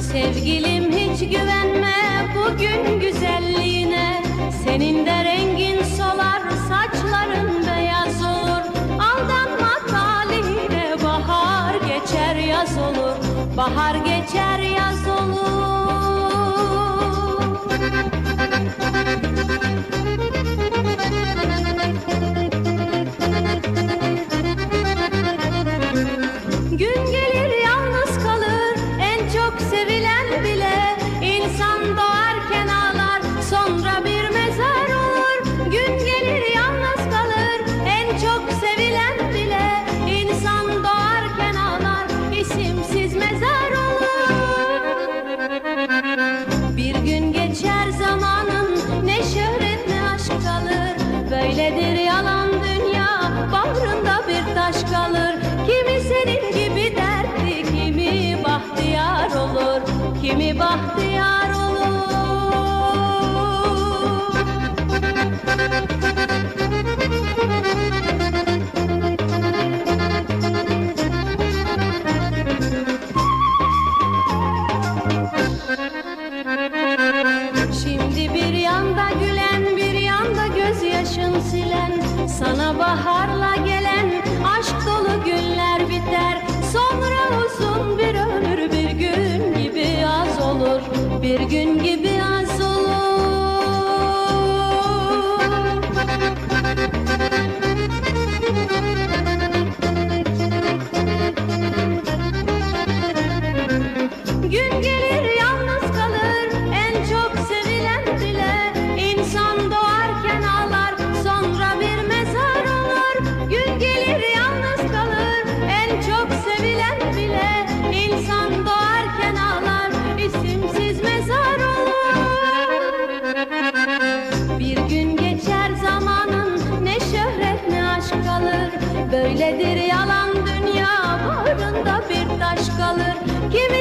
Sevgilim hiç güvenme bugün güzelliğine. Senin rengin solar saçların beyaz olur. Aldanma talihine bahar geçer yaz olur. Bahar geçer yaz olur. kimi bahtiyar olur. Şimdi bir yanda gülen bir yanda gözyaşın silen sana baharlar Bir gün gibi Nedir? Yalan dünya barında bir taş kalır. Kimi